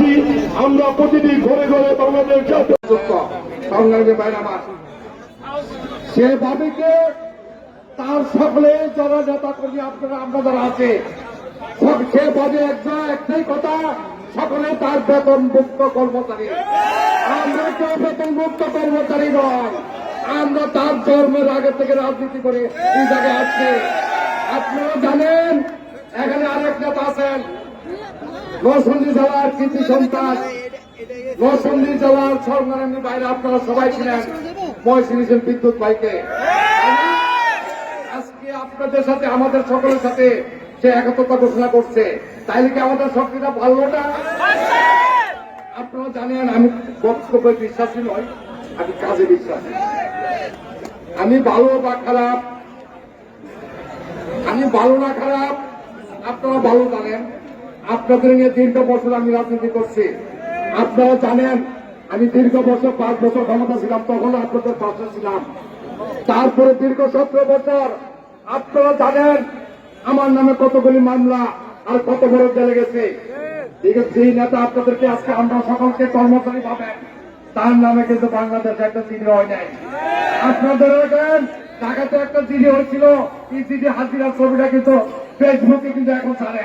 যাচ্ছি আমরা প্রতিদিন ঘরে ঘরে বাংলাদেশ সংগ্রামী ভাইরা আমার। সে দাবিকে তার সকলে যারা নেতা কর্মী, আপনারা, আমরা যারা আছে, সব- সে বলে একজন একটাই কথা, সকলে তার বেতন মুক্ত কর্মচারী। আমরা কেউ বেতন মুক্ত কর্মচারী নয়, আমরা তার জন্মের আগে থেকে রাজনীতি করে এই জায়গায় আসছি আপনারা জানেন নরসন্দী জেলার কৃতি সন্তান নরসন্দী জেলার সংগ্রামী বাইরে আপনারা সবাই ছিলেন মই ছিলেন বিদ্যুৎ ভাইকে। আজকে আপনাদের সাথে, আমাদের সকলের সাথে সে একত্রতা ঘোষণা করছে তাইলে কি আমাদের শক্তিটা ভালো না? আপনারা জানেন, আমি বক্তব্যে বিশ্বাসী নয় আমি কাজে বিশ্বাসী। আমি ভালো বা খারাপ? আমি ভালো না খারাপ? আপনারা ভালো জানেন। আপনাদের নিয়ে দীর্ঘ বছর আমি রাজনীতি করছি। আপনারা জানেন, আমি দীর্ঘ বছর, পাঁচ বছর ক্ষমতা ছিলাম তখন আপনাদের পাশে ছিলাম। তারপরে দীর্ঘ সতেরো বছর, আপনারা জানেন, আমার নামে কতগুলি মামলা আর কত বড় জেলে গেছে। যেই নেতা আপনাদেরকে আজকে আমরা সকলকে কর্মচারী পাবেন তার নামে কিন্তু বাংলাদেশে একটা চিঠি হয় নাই। আপনাদের দেখেন, ঢাকাতে একটা চিঠি হয়েছিল, এই চিঠি হাজিরা ছবিটা কিন্তু ফেসবুকে কিন্তু এখন ছাড়ে।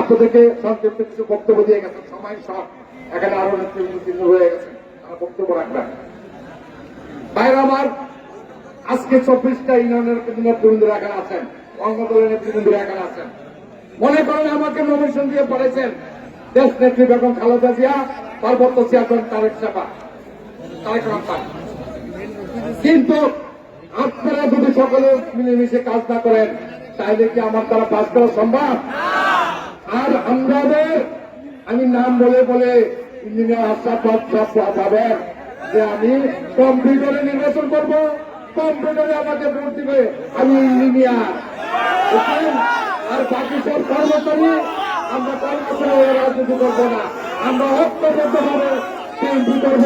আপনাদেরকে সংক্ষিপ্ত কিছু বক্তব্য দিয়ে গেছেন। সময় সব এখানে আরও নেতৃবৃন্দ হয়ে গেছে তারা বক্তব্য রাখবেন। বাইরে আমার, আজকে চব্বিশটা ইউনিয়নের নেতৃবৃন্দরা এখানে আছেন। অঙ্গদলের নেতৃবৃন্দরা এখানে আছেন। মনে করেন আমাকে নমিনেশন দিয়ে পড়েছেন দেশ নেত্রী বেগম খালেদা জিয়া, পার্বত্য চেয়ারম্যান তারেক সেবা তারেক রহমান। কিন্তু আপনারা যদি সকলে মিলেমিশে কাজ না করেন, তাহলে কি আমার দ্বারা কাজ করা সম্ভব? আর আমাদের আমি নাম বলে বলে ইঞ্জিনিয়ার আশরাফ পাবেন যে আমি কম্পিউটারে নির্বাচন করব, কম্পিউটারে আমাকে ভোট দিবে, আমি ইঞ্জিনিয়ার? আর বাকি সব কর্মচারী, আমরা কর্মচারী রাজনীতি করব না। আমরা ঐক্যবদ্ধভাবে বিএনপি করব,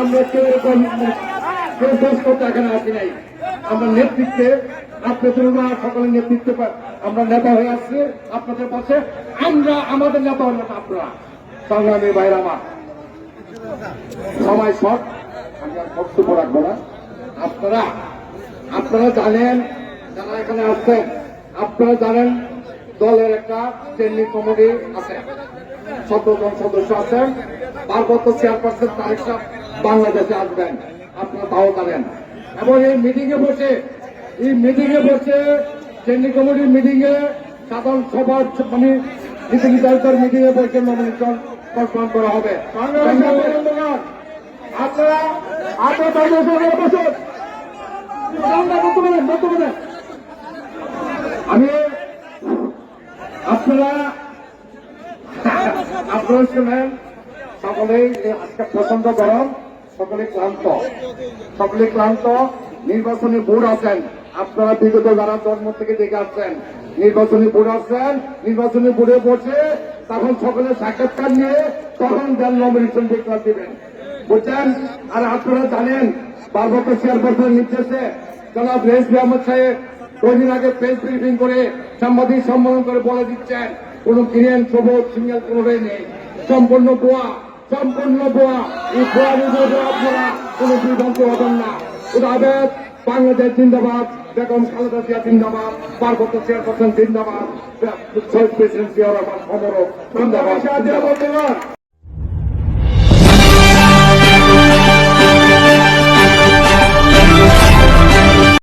আমরা কেউ এরকম কেউ দোষ করতে এখানে আসি নাই। আমরা নেতৃত্বে আপনাদের সকলের নেতৃত্বে আমরা নেতা হয়ে আসছি। আপনাদের পাশে আমরা, আমাদের নেতা হলেন আপনারা। সংগ্রামী বাইরে আমার। সময় সব। বক্তব্য রাখব না। আপনারা আপনারা জানেন যারা এখানে আসছেন, আপনারা জানেন দলের একটা স্ট্যান্ডিং কমিটি আছে। সতেরো জন সদস্য আছেন পার্বত্য চেয়ারপারসন তারেক বাংলাদেশে আসবেন। আপনারা তাও জানেন। এবং এই মিটিং এ বসে এই মিটিং এ বসে স্ট্যান্ডিং কমিটির মিটিং এ সাধারণ সভার মানে মিটিং মিটিং এ বসে নমিনেশন কনফার্ম করা হবে। আপনারা আপনারা বসুন। আমি আপনারা আপনারা শুনেন সকলেই আজকে প্রচণ্ড গরম সকলে ক্লান্ত। সকলে ক্লান্ত নির্বাচনী বোর্ড আছেন। আপনারা বিগত যারা জন্ম থেকে দেখে আসছেন, নির্বাচনী বোর্ড আছেন নির্বাচনী বোর্ডে বসে তখন সকলে সাক্ষাৎকার নিয়ে তখন দেন নমিনেশন ডিক্লার দিবেন। বুঝছেন? আর আপনারা জানেন পার্বত্য চেয়ারপারসনের নির্দেশে জনাব রেস আহমদ সাহেব কদিন আগে প্রেস ব্রিফিং করে সাংবাদিক সম্মেলন করে বলে দিচ্ছেন, কোন গ্রিন সবুজ সিগন্যাল কোনোটাই নেই। সম্পূর্ণ বোয়া সম্পূর্ণ বোয়া এই বোয়া আপনারা কোন বিভ্রান্তি হবেন না। উদাবেদ বাংলাদেশ জিন্দাবাদ বেগম খালেদা জিয়া জিন্দাবাদ পার্বত্য চেয়ারপারসন জিন্দাবাদ শহীদ প্রেসিডেন্ট জিয়া রহমান সমর জিন্দাবাদ